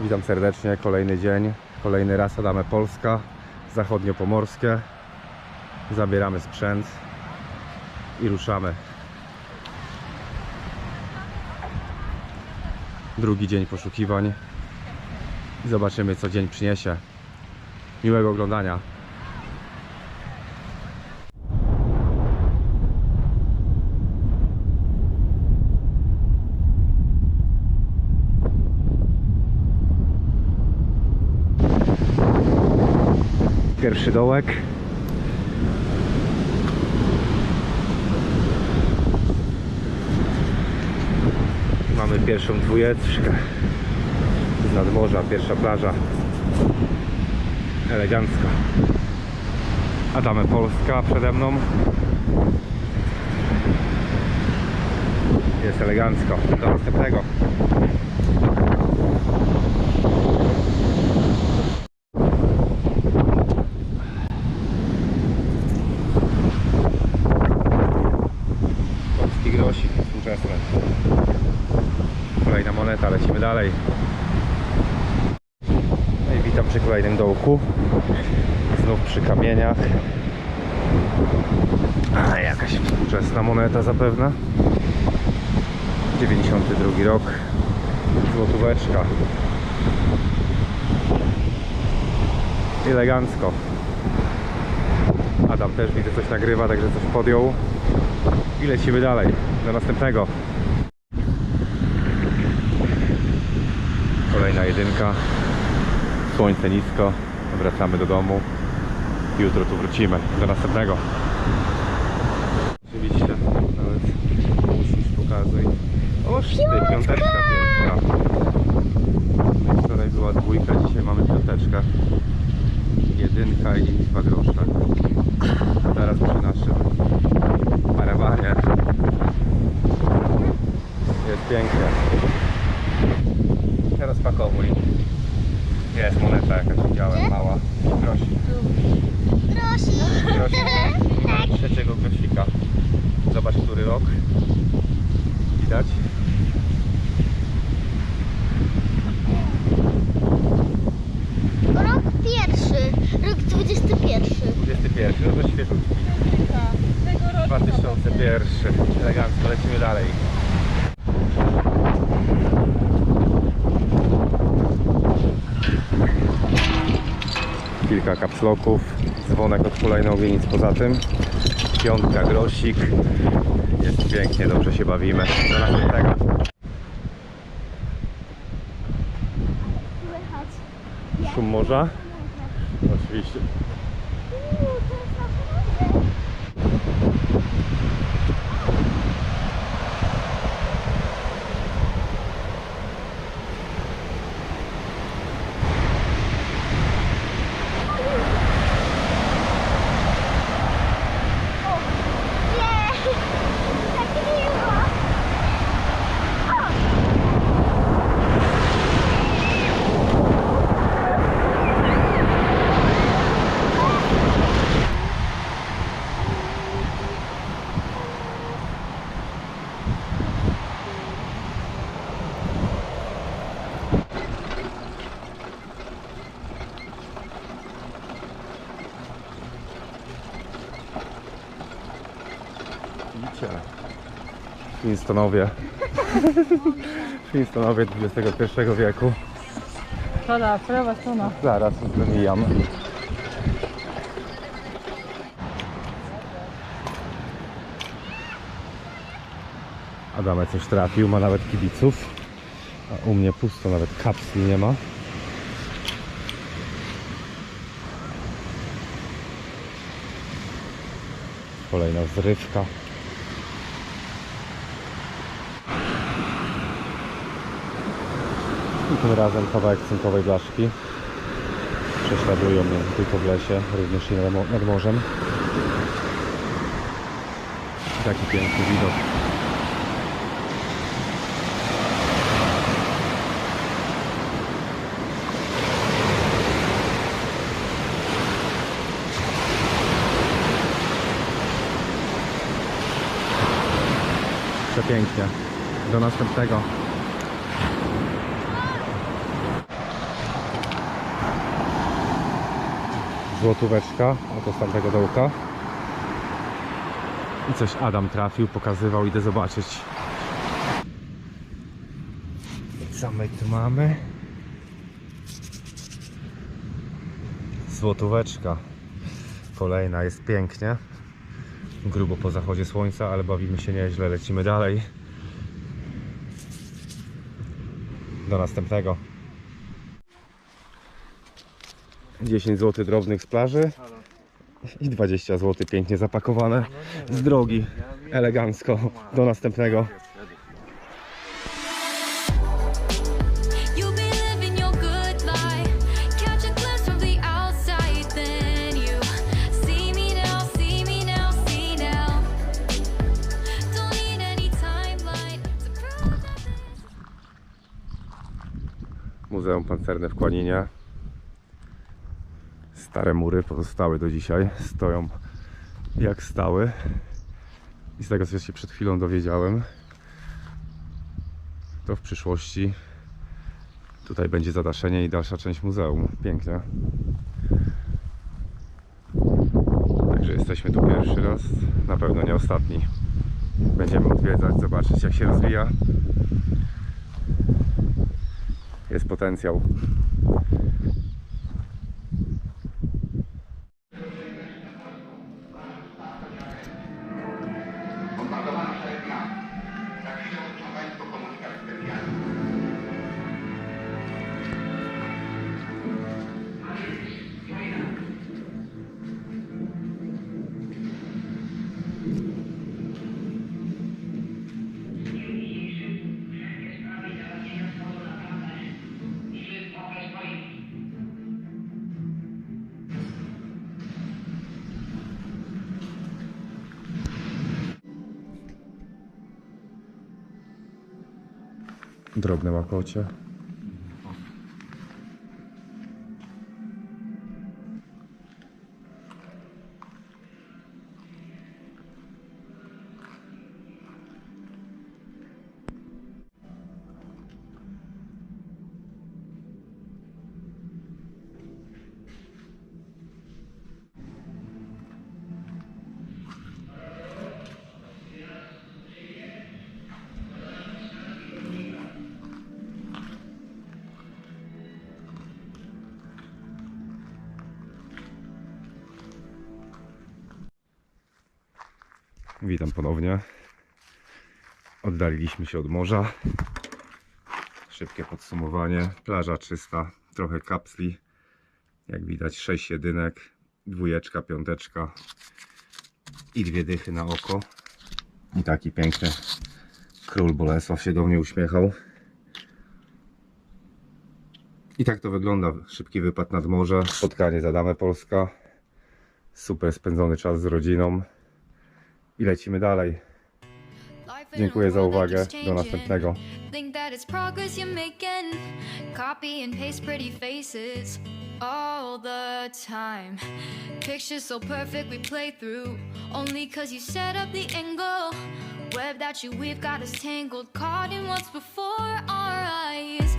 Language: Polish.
Witam serdecznie, kolejny dzień, kolejny raz Adame Polska, zachodniopomorskie. Zabieramy sprzęt i ruszamy. Drugi dzień poszukiwań. Zobaczymy co dzień przyniesie. Miłego oglądania. Pierwszy dołek. Mamy pierwszą dwójeczkę z nadmorza, pierwsza plaża. Elegancko. Adame Polska przede mną. Jest elegancko. Do następnego. Polski grosik współczesny. Kolejna moneta, lecimy dalej. No i witam przy kolejnym dołku. Znów przy kamieniach. A, jakaś współczesna moneta zapewne. 92 rok. Złotóweczka. Elegancko. Adam też widzę coś nagrywa, także coś podjął. I lecimy dalej. Do następnego. Kolejna jedynka. Słońce nisko. Wracamy do domu. Jutro tu wrócimy. Do następnego. Oczywiście. Nawet musisz pokazuj. Oż ty, piąteczka pierwsza. No Wczoraj była dwójka, dzisiaj mamy piąteczkę. Jedynka i dwa grosze. Teraz przy naszym parawanie. Jest pięknie. Teraz pakowuj. Jest moneta jakaś widziałem, mała. Grosik. Prosi. Grosik. Mamy trzeciego grosika. Zobacz, który rok. Widać? Rok pierwszy. Rok 21. 21, no to świeżutki. Tego roku 2001. Elegancko, lecimy dalej. Kilka kapsloków, dzwonek od hulajnogi, nic poza tym. Piątka, grosik. Jest pięknie, dobrze się bawimy. Następnego. Słychać. Szum morza? Oczywiście. Nie! Tak miło! Widzicie? Flintstonowie. Flintstonowie XXI wieku. Strona, prawa strona. Zaraz wymijam. Adame coś trafił, ma nawet kibiców. A u mnie pusto, nawet kapsli nie ma. Kolejna zrywka. Tym razem kawałek cynkowej blaszki. Prześladują mnie tylko w lesie, również i nad mo- nad morzem. Taki piękny widok. Przepięknie. Do następnego. Złotóweczka, oto z tamtego dołka. I coś Adam trafił, pokazywał, idę zobaczyć. Co my tu mamy? Złotóweczka. Kolejna, jest pięknie. Grubo po zachodzie słońca, ale bawimy się nieźle, lecimy dalej. Do następnego. 10 zł drobnych z plaży i 20 zł pięknie zapakowane z drogi. Elegancko. Do następnego. Muzeum Pancerne w Kłaninie. Stare mury pozostały do dzisiaj. Stoją jak stały. I z tego co się przed chwilą dowiedziałem, to w przyszłości tutaj będzie zadaszenie i dalsza część muzeum. Pięknie. Także jesteśmy tu pierwszy raz, na pewno nie ostatni. Będziemy odwiedzać, zobaczyć jak się rozwija. Jest potencjał. дробне вакууча. Witam ponownie. Oddaliliśmy się od morza. Szybkie podsumowanie. Plaża czysta, trochę kapsli. Jak widać, sześć jedynek, dwójeczka, piąteczka i dwie dychy na oko. I taki piękny król Bolesław się do mnie uśmiechał. I tak to wygląda. Szybki wypad nad morze, spotkanie za damę Polska. Super spędzony czas z rodziną. I lecimy dalej. Dziękuję za uwagę. Do następnego. Think that it's progress you're making. Copy and paste pretty faces all the time. Pictures so perfect we play through. Only cause you set up the angle. Web that you weave got us tangled. Caught in what's before our eyes.